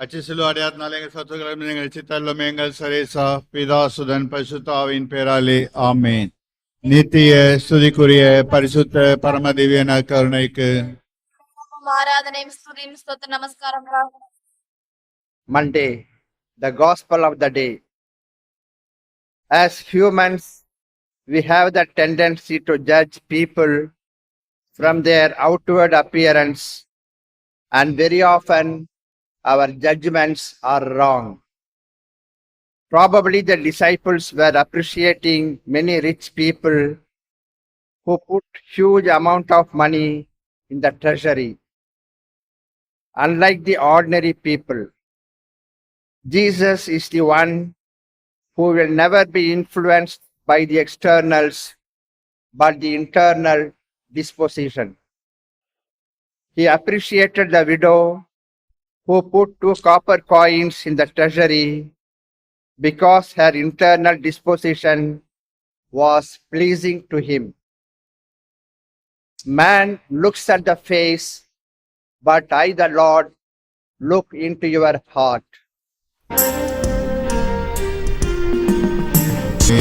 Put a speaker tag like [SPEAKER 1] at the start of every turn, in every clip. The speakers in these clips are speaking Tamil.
[SPEAKER 1] அச்சிசிலு அடையாத்தினால எங்கள் சத்துக்களும் நீங்கள் சித்தல்லும் எங்கள் சரேசா பிதாசுதன் பரிசுத்தாவின் பேராலே ஆமேன் நித்திய ஸ்துதிக்குரிய பரிசுத்த பரமதிவியன கருணைக்கு
[SPEAKER 2] ஆராதனையும் ஸ்துதியும் ஸ்தோத்திர நமஸ்காரம்
[SPEAKER 3] Monday, the gospel of the day. As humans, we have the tendency to judge people from their outward appearance, and very often our judgments are wrong. Probably the disciples were appreciating many rich people who put huge amount of money in the treasury. Unlike the ordinary people, Jesus is the one who will never be influenced by the externals, but the internal disposition. He appreciated the widow who put two copper coins in the treasury because her internal disposition was pleasing to him. Man looks at the face, but I, the Lord, look into your heart.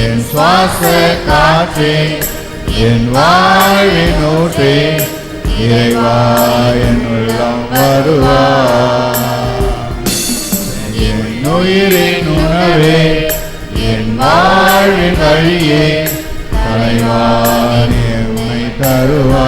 [SPEAKER 1] என் சுவாச காற்றே என் வாழ்வின் ஊற்றே இறைவா என் வருவார். என் உயிரின் உணவே என் வாழ்வின் வழியே தலைவான் எம்மை தருவா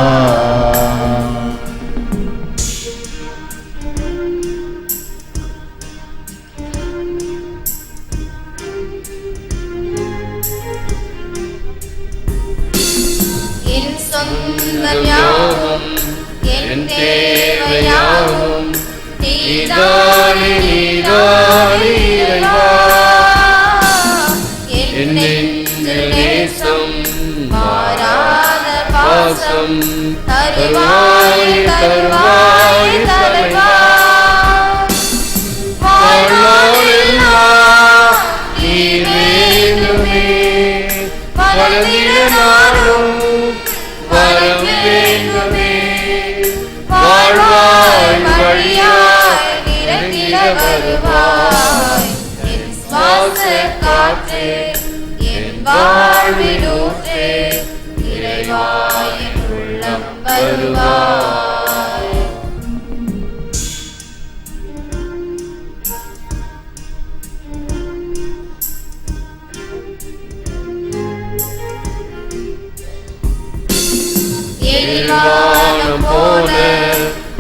[SPEAKER 2] எரிவானம் போல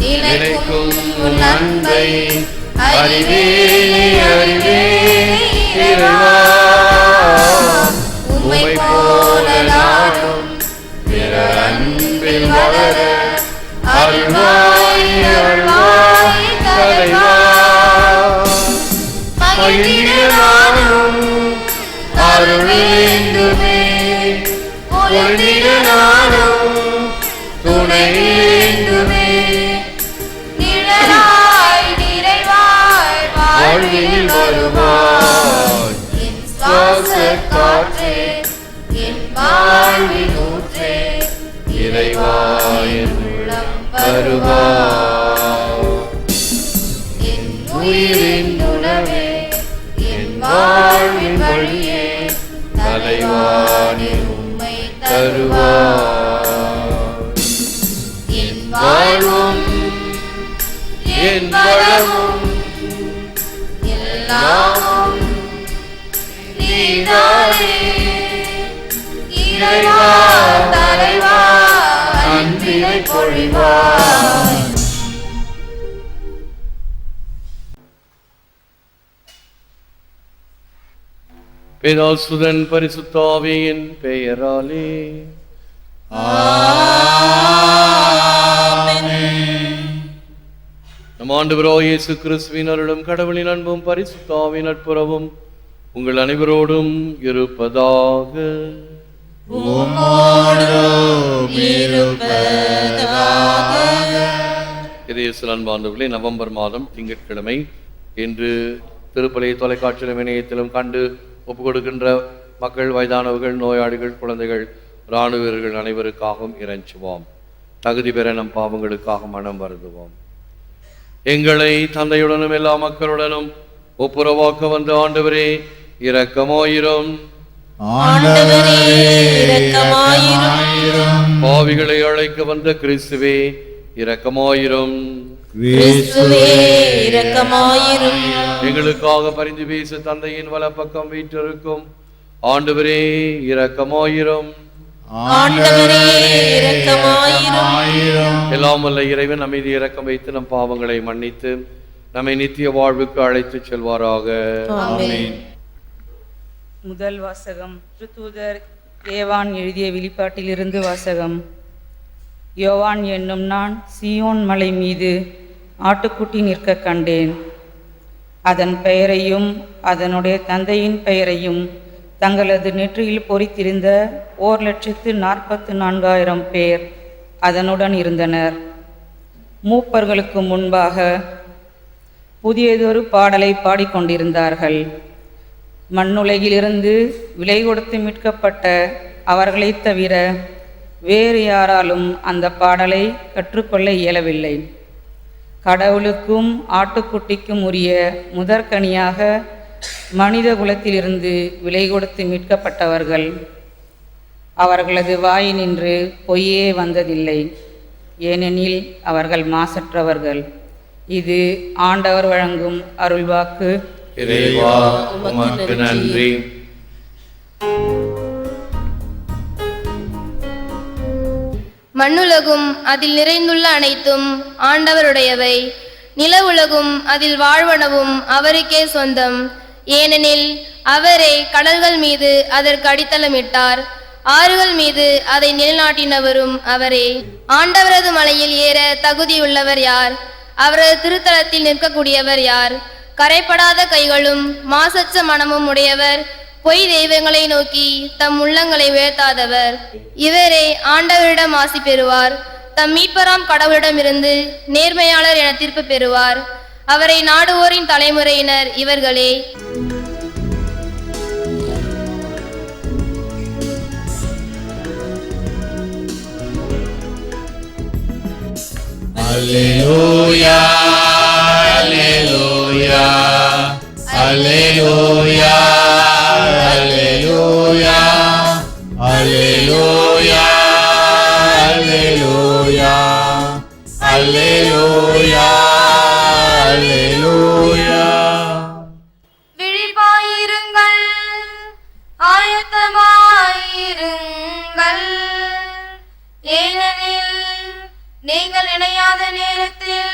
[SPEAKER 2] நினைக்கும் உன் அன்பை அறிவே அறிவேனே இறைவா. உம்மை போல நானும் பிறர் அன்பில் வளர அருள்வாய் அருள்வாய் தலைவா. மகிழ்ந்திட நானும் அருள் வேண்டுமே. ஒளிந்திட நானும் வருவாய். என் சுவாச காற்றே என் வாழ்வின் ஊற்றே இறைவாய் உள்ளம் வருவாய். என் உயிரின் உணவே என் வாழ்வின் வழியே உம்மை தருவாய். என் வாழ்வும் என் வளமும் அன்பினை பொழிவாய்
[SPEAKER 4] பிதாசுதன் பரிசுத்தாவியின் பெயராலே. நம் ஆண்டவரோ இயேசு கிறிஸ்துவின் அருளும் கடவுளின் அன்பும் பரிசுத்தாவின் நட்புறவும் உங்கள் அனைவரோடும் இருப்பதாக. அன்பாண்டவர்களே நவம்பர் மாதம் திங்கட்கிழமை இன்று திருப்பலை தொலைக்காட்சியிலும் இணையத்திலும் கண்டு ஒப்பு கொடுக்கின்ற மக்கள் வயதானவர்கள் நோயாளிகள் குழந்தைகள் இராணுவ வீரர்கள் அனைவருக்காகவும் இறைஞ்சுவோம். தகுதி பெற நம் பாவங்களுக்காக மனம் வருந்துவோம்
[SPEAKER 5] எங்களை தந்தையுடனும் எல்லா மக்களுடனும் ஒப்புரவாக்க வந்த ஆண்டவரே இரக்கமாயிரும். பாவிகளை அழைக்க வந்த கிறிஸ்துவே இரக்கமாயிரும்.
[SPEAKER 4] கிறிஸ்துவே இரக்கமாயிரும்.
[SPEAKER 5] எங்களுக்காக பரிந்து பேச தந்தையின் வலப்பக்கம் வீற்றிருக்கும். ஆண்டவரே இரக்கமாயிரும்.
[SPEAKER 4] ஆண்டவரே இரக்கமாயிரும்.
[SPEAKER 5] எல்லாம் வல்ல இறைவன் அமைதி இரக்கம் வைத்து நம் பாவங்களை மன்னித்து நம்மை நித்திய வாழ்வுக்கு அழைத்துச் செல்வாராக.
[SPEAKER 4] ஆமென்.
[SPEAKER 6] முதல் வாசகம். திருத்தூதர் ஏவான் எழுதிய வெளிப்பாட்டிலிருந்து வாசகம். யோவான் என்னும் நான் சியோன் மலை மீது ஆட்டுக்குட்டி நிற்க கண்டேன். அதன் பெயரையும் அதனுடைய தந்தையின் பெயரையும் தங்களது நெற்றியில் பொறித்திருந்த ஓர் லட்சத்து நாற்பத்து நான்காயிரம் பேர் அதனுடன் இருந்தனர். மூப்பர்களுக்கு முன்பாக புதியதொரு பாடலை பாடிக்கொண்டிருந்தார்கள். மண்ணுலகிலிருந்து விலை கொடுத்து மீட்கப்பட்ட அவர்களை தவிர வேறு யாராலும் அந்த பாடலை கற்றுக்கொள்ள இயலவில்லை. கடவுளுக்கும் ஆட்டுக்குட்டிக்கும் உரிய முதற்கனியாக மனித குலத்திலிருந்து விலை கொடுத்து மீட்கப்பட்டவர்கள் அவர்களது வாயினின்று பொய்யே வந்ததில்லை. ஏனெனில் அவர்கள் மாசற்றவர்கள். இது ஆண்டவர் வழங்கும் அருள்வாக்கு.
[SPEAKER 5] இறைவா உமக்கு நன்றி.
[SPEAKER 7] மண்ணுலகும் அதில் நிறைந்துள்ள அனைத்தும் ஆண்டவருடையவை. நில உலகும் அதில் வாழ்வனவும் அவருக்கே சொந்தம். ஏனெனில் அவரே கடல்கள் மீது அதற்கு அடித்தளமிட்டார். ஆறுகள் மீது அதை நிலைநாட்டினவரும் அவரே. ஆண்டவரது மலையில் ஏற தகுதியுள்ளவர் யார்? அவரது திருத்தலத்தில் நிற்கக்கூடியவர் யார்? கரைப்படாத கைகளும் மாசற்ற மனமும் உடையவர். பொய் தெய்வங்களை நோக்கி தம் உள்ளங்களை உயர்த்தாதவர். இவரே ஆண்டவரிடம் ஆசி பெறுவார். தம் மீட்பராம் கடவுளிடமிருந்து நேர்மையாளர் என தீர்ப்பு பெறுவார். அவரை நாடுவோரின் தலைமுறையினர் இவர்களே.
[SPEAKER 1] Hallelujah. Alleluia, Alleluia, Alleluia, Alleluia, Alleluia, Alleluia, Alleluia.
[SPEAKER 7] விழிப்பாயிருங்கள் ஆயத்தமாயிருங்கள் ஏனெனில் நீங்கள் இணையாத நேரத்தில்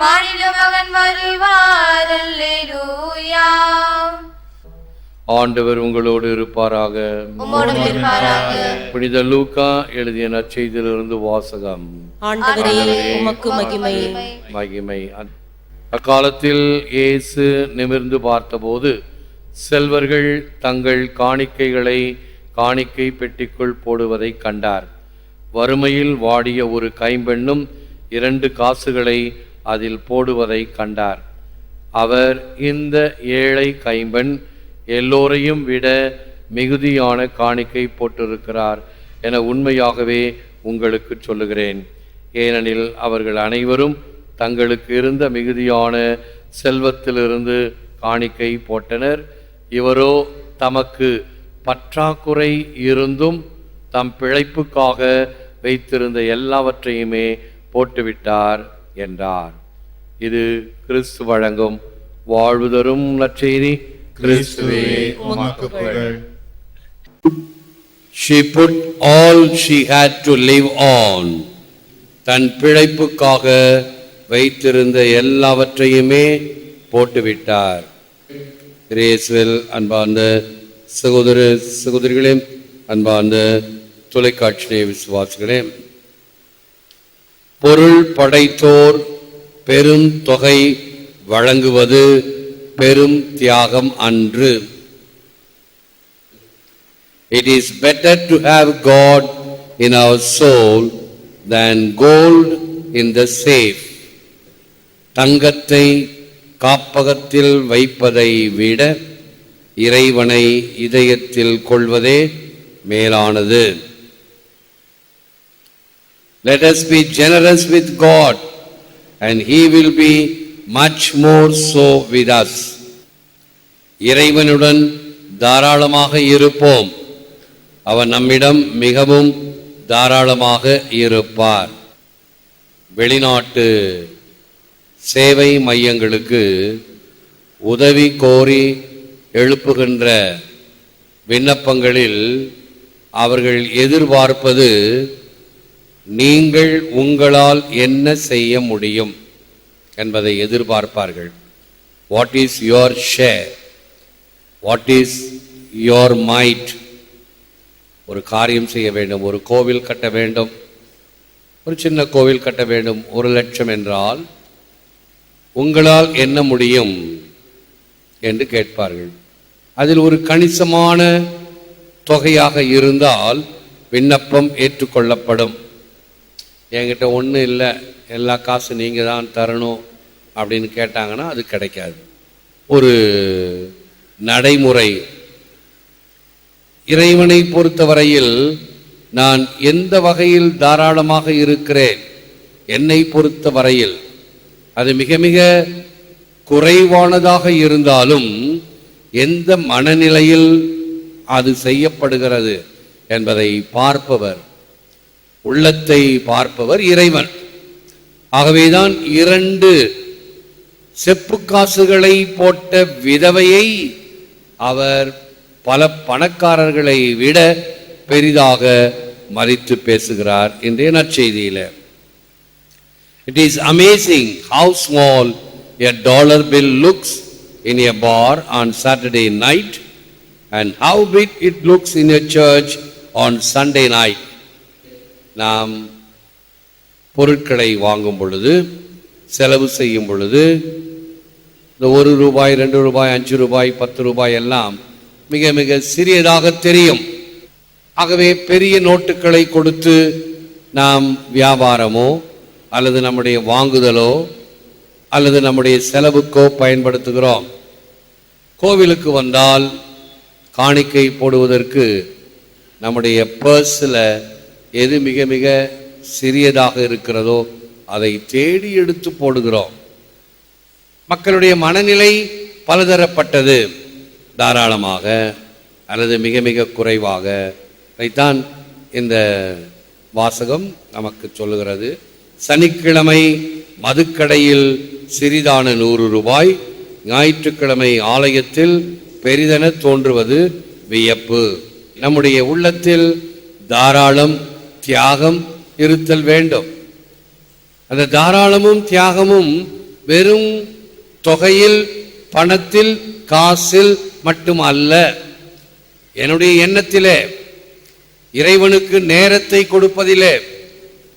[SPEAKER 7] மாநில மகன் வருவார் அல்லேலூயா
[SPEAKER 5] ஆண்டவர் உங்களோடு இருப்பாராக. புனித லூக்கா எழுதிய நற்செய்தியிலிருந்து வாசகம்.
[SPEAKER 4] ஆண்டவரே உமக்கு மகிமை.
[SPEAKER 5] அக்காலத்தில் இயேசு நிமிர்ந்து பார்த்தபோது செல்வர்கள் தங்கள் காணிக்கைகளை காணிக்கை பெட்டிக்குள் போடுவதை கண்டார். வறுமையில் வாடிய ஒரு கைம்பெண்ணும் இரண்டு காசுகளை அதில் போடுவதை கண்டார். அவர் இந்த ஏழை கைம்பெண் எல்லோரையும் விட மிகுதியான காணிக்கை போட்டிருக்கிறார் என உண்மையாகவே உங்களுக்கு சொல்லுகிறேன். ஏனெனில் அவர்கள் அனைவரும் தங்களுக்கு இருந்த மிகுதியான செல்வத்திலிருந்து காணிக்கை போட்டனர். இவரோ தமக்கு பற்றாக்குறை இருந்தும் தம் பிழைப்புக்காக வைத்திருந்த எல்லாவற்றையுமே போட்டுவிட்டார் என்றார். இது கிறிஸ்து வழங்கும். வாழ்வு தரும் நற்செய்தி. கிறிஸ்துவே
[SPEAKER 1] உமக்கு புகழ்
[SPEAKER 5] She put all she had to live on. தன் பிழைப்புக்காக வைத்திருந்த எல்லாவற்றையுமே போட்டுவிட்டார். இயேசுவில் அன்பார்ந்த சகோதர சகோதரிகளே அன்பார்ந்த தொலைக்காட்சி விசுவாசிகளே பொருள் படைத்தோர் பெரும் தொகை வழங்குவது பெரும் தியாகம் அன்று it is better to have God in our soul than gold in the safe தங்கத்தை காப்பகத்தில் வைப்பதை விட இறைவனை இதயத்தில் கொள்வதே மேலானது let us be generous with God and he will be much more so with us இறைவனுடன் தாராளமாக இருப்போம். அவர் நம்மிடம் மிகவும் தாராளமாக இருப்பார். வெளிநாட்டு சேவை மையங்களுக்கு உதவி கோரி எழுப்புகின்ற விண்ணப்பங்களில் அவர்கள் எதிர்பார்ப்பது நீங்கள் உங்களால் என்ன செய்ய முடியும் என்பதை எதிர்பார்ப்பார்கள். What is your share what is your might ஒரு காரியம் செய்ய வேண்டும் ஒரு கோவில் கட்ட வேண்டும் ஒரு சின்ன கோவில் கட்ட வேண்டும் ஒரு லட்சம் என்றால் உங்களால் என்ன முடியும் என்று கேட்பார்கள். அதில் ஒரு கணிசமான தொகையாக இருந்தால் விண்ணப்பம் ஏற்றுக்கொள்ளப்படும். என்கிட்ட ஒன்றும் இல்லை எல்லா காசும் நீங்கள் தான் தரணும் அப்படின்னு கேட்டாங்கன்னா அது கிடைக்காது. ஒரு நடைமுறை. இறைவனை பொறுத்தவரையில் நான் எந்த வகையில் தாராளமாக இருக்கிறேன்? என்னை பொறுத்த வரையில் அது மிக மிக குறைவானதாக இருந்தாலும் எந்த மனநிலையில் அது செய்யப்படுகிறது என்பதை பார்ப்பவர் உள்ளத்தை பார்ப்பவர் இறைவன். ஆகவேதான் இரண்டு செப்பு காசுகளை போட்ட விதவையை அவர் பல பணக்காரர்களை விட பெரிதாக மறித்து பேசுகிறார் இன்றைய நற்செய்தியில். It is amazing how small a dollar bill looks in a bar on Saturday night and how big it looks in a church on Sunday night நாம் பொருட்களை வாங்கும் பொழுது செலவு செய்யும் பொழுது இந்த ஒரு ரூபாய் ரெண்டு ரூபாய் அஞ்சு ரூபாய் பத்து ரூபாய் எல்லாம் மிக மிக சிறியதாக தெரியும். ஆகவே பெரிய நோட்டுகளை கொடுத்து நாம் வியாபாரமோ அல்லது நம்முடைய வாங்குதலோ அல்லது நம்முடைய செலவுக்கோ பயன்படுத்துகிறோம். கோவிலுக்கு வந்தால் காணிக்கை போடுவதற்கு நம்முடைய பர்ஸில் எது மிக மிக சிறியதாக இருக்கிறதோ அதை தேடி எடுத்து போடுகிறோம். மக்களுடைய மனநிலை பலதரப்பட்டது. தாராளமாக அல்லது மிக மிக குறைவாக. இதைத்தான் இந்த வாசகம் நமக்கு சொல்லுகிறது. சனிக்கிழமை மதுக்கடையில் சிறிதான நூறு ரூபாய் ஞாயிற்றுக்கிழமை ஆலயத்தில் பெரிதென தோன்றுவது வியப்பு. நம்முடைய உள்ளத்தில் தாராளம் தியாகம் இருத்தல் வேண்டும். அந்த தாராளமும் தியாகமும் வெறும் தொகையில் பணத்தில் காசில் மட்டும் அல்ல. என்னுடைய எண்ணத்திலே இறைவனுக்கு நேரத்தை கொடுப்பதிலே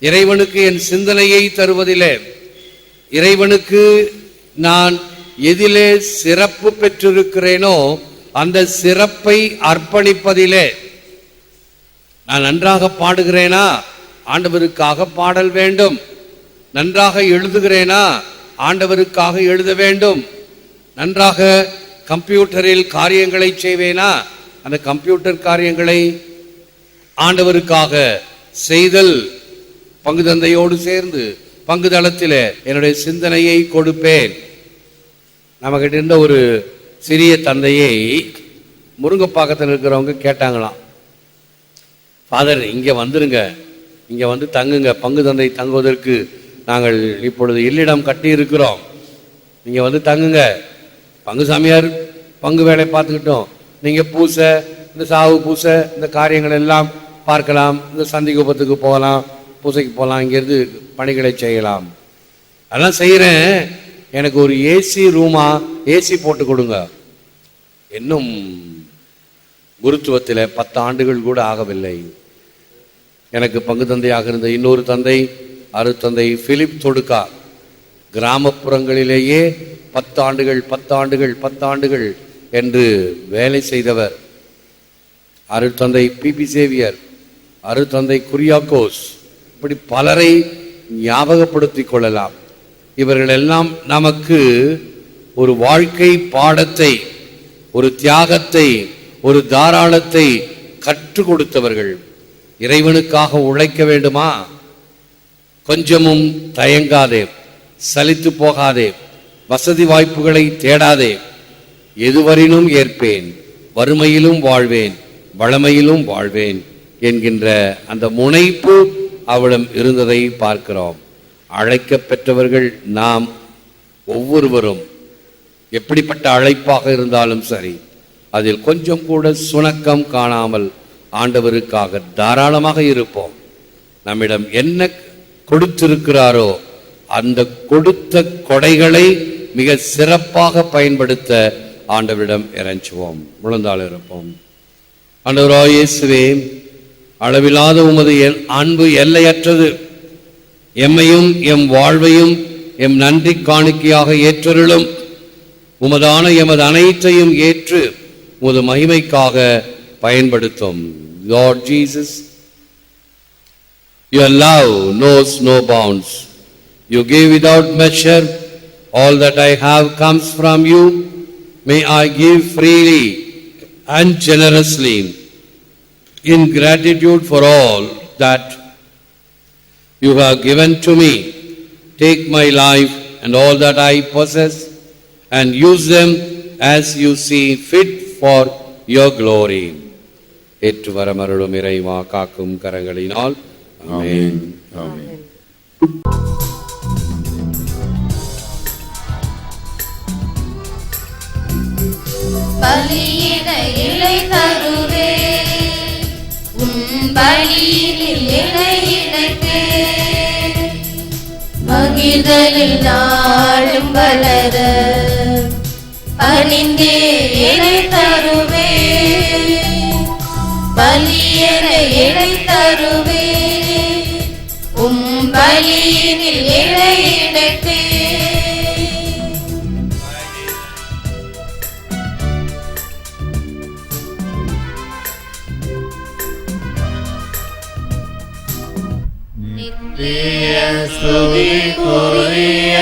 [SPEAKER 5] இறைவனுக்கு என் சிந்தனையை தருவதிலே இறைவனுக்கு நான் எதிலே சிறப்பு பெற்றிருக்கிறேனோ அந்த சிறப்பை அர்ப்பணிப்பதிலே நான் நன்றாக பாடுகிறேனா? ஆண்டவருக்காக பாடல் வேண்டும். நன்றாக எழுதுகிறேனா? ஆண்டவருக்காக எழுத வேண்டும். நன்றாக கம்ப்யூட்டரில் காரியங்களை செய்வேனா? அந்த கம்ப்யூட்டர் காரியங்களை ஆண்டவருக்காக செய்தல் பங்கு தந்தையோடு சேர்ந்து பங்கு தளத்தில் என்னுடைய சிந்தனையை கொடுப்பேன். நமக்கிட்ட இருந்த ஒரு சிறிய தந்தையை முருங்கப்பாக்கத்தில் இருக்கிறவங்க கேட்டாங்களாம். ஃபாதர் இங்கே வந்துருங்க. இங்கே வந்து தங்குங்க. பங்கு தந்தை தங்குவதற்கு நாங்கள் இப்பொழுது இல்லிடம் கட்டி இருக்கிறோம் நீங்கள் வந்து தங்குங்க. பங்கு சாமியார் பங்கு வேலை பார்த்துக்கிட்டோம். நீங்கள் பூசை இந்த சாவு பூசை இந்த காரியங்கள் எல்லாம் பார்க்கலாம். இந்த சந்திகுப்பத்துக்கு போகலாம். பூசைக்கு போகலாம். இங்கேருந்து பணிகளை செய்யலாம். அதெல்லாம் செய்கிறேன் எனக்கு ஒரு ஏசி ரூமா ஏசி போட்டு கொடுங்க. இன்னும் குருத்துவத்தில் பத்து ஆண்டுகள் கூட ஆகவில்லை. எனக்கு பங்கு தந்தையாக இருந்த இன்னொரு தந்தை அருத்தந்தை பிலிப் தொடுக்கா. கிராமப்புறங்களிலேயே பத்தாண்டுகள் பத்தாண்டுகள் பத்தாண்டுகள் என்று வேலை செய்தவர். அருத்தந்தை பிபி சேவியர் அருத்தந்தை குரியாக்கோஸ். இப்படி பலரை ஞாபகப்படுத்திக் கொள்ளலாம். இவர்கள் எல்லாம் நமக்கு ஒரு வாழ்க்கை பாடத்தை ஒரு தியாகத்தை ஒரு தாராளத்தை கற்றுக் கொடுத்தவர்கள். இறைவனுக்காக உழைக்க வேண்டுமா? கொஞ்சமும் தயங்காதே சலித்து போகாதே வசதி வாய்ப்புகளை தேடாதே. எதுவரினும் ஏற்பேன் வறுமையிலும் வாழ்வேன் வளமையிலும் வாழ்வேன் என்கின்ற அந்த முனைப்பு அவளிடம் இருந்ததை பார்க்கிறோம். அழைக்கப் பெற்றவர்கள் நாம் ஒவ்வொருவரும் எப்படிப்பட்ட அழைப்பாக இருந்தாலும் சரி அதில் கொஞ்சம் கூட சுணக்கம் காணாமல் ஆண்டவருக்காக தாராளமாக இருப்போம். நம்மிடம் என்ன கொடுத்திருக்கிறாரோ அந்த கொடுத்த கொடைகளை மிக சிறப்பாக பயன்படுத்த ஆண்டவரிடம் இறைஞ்சுவோம். முழந்தால் இருப்போம். ஆண்டவராய் இயேசுவே அளவில்லாத உமது அன்பு எல்லையற்றது. எம்மையும் எம் வாழ்வையும் எம் நன்றி காணிக்கையாக ஏற்றருளும். உமதான எமது அனைத்தையும் ஏற்று உமது மகிமைக்காக பயன்படுத்தும் Lord Jesus, your love knows no bounds. You give without measure. All that I have comes from you. May I give freely and generously in gratitude for all that you have given to me. Take my life and all that I possess and use them as you see fit for your glory. ஏற்று வரமருளும் இறைவா காக்கும் கரங்களினால். ஆமென்.
[SPEAKER 7] பலியிட இலை தருவே. உன் பலியினில் இலை இணைப்பே. மகிழ்தலில் நாளும் வளர. பணிந்தே இலை தருவே. பலியென இலை உம் பலியினில் இலை இணைப்பே
[SPEAKER 1] நித்திய ஸ்துதிக்குரிய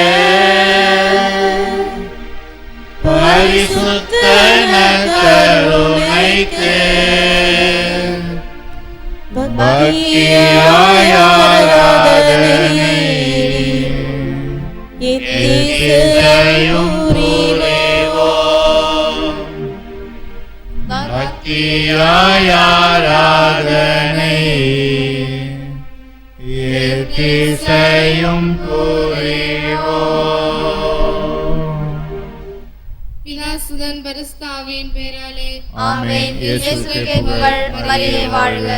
[SPEAKER 1] பக்தியாய் ஆராதனை எத்திசையும் புரிவோம்.
[SPEAKER 8] பிதாசுதன் பரிஸ்தாவின் பேராலே
[SPEAKER 7] ஆமென் இயேசுவுக்கே புகழ் மரியே வாழ்க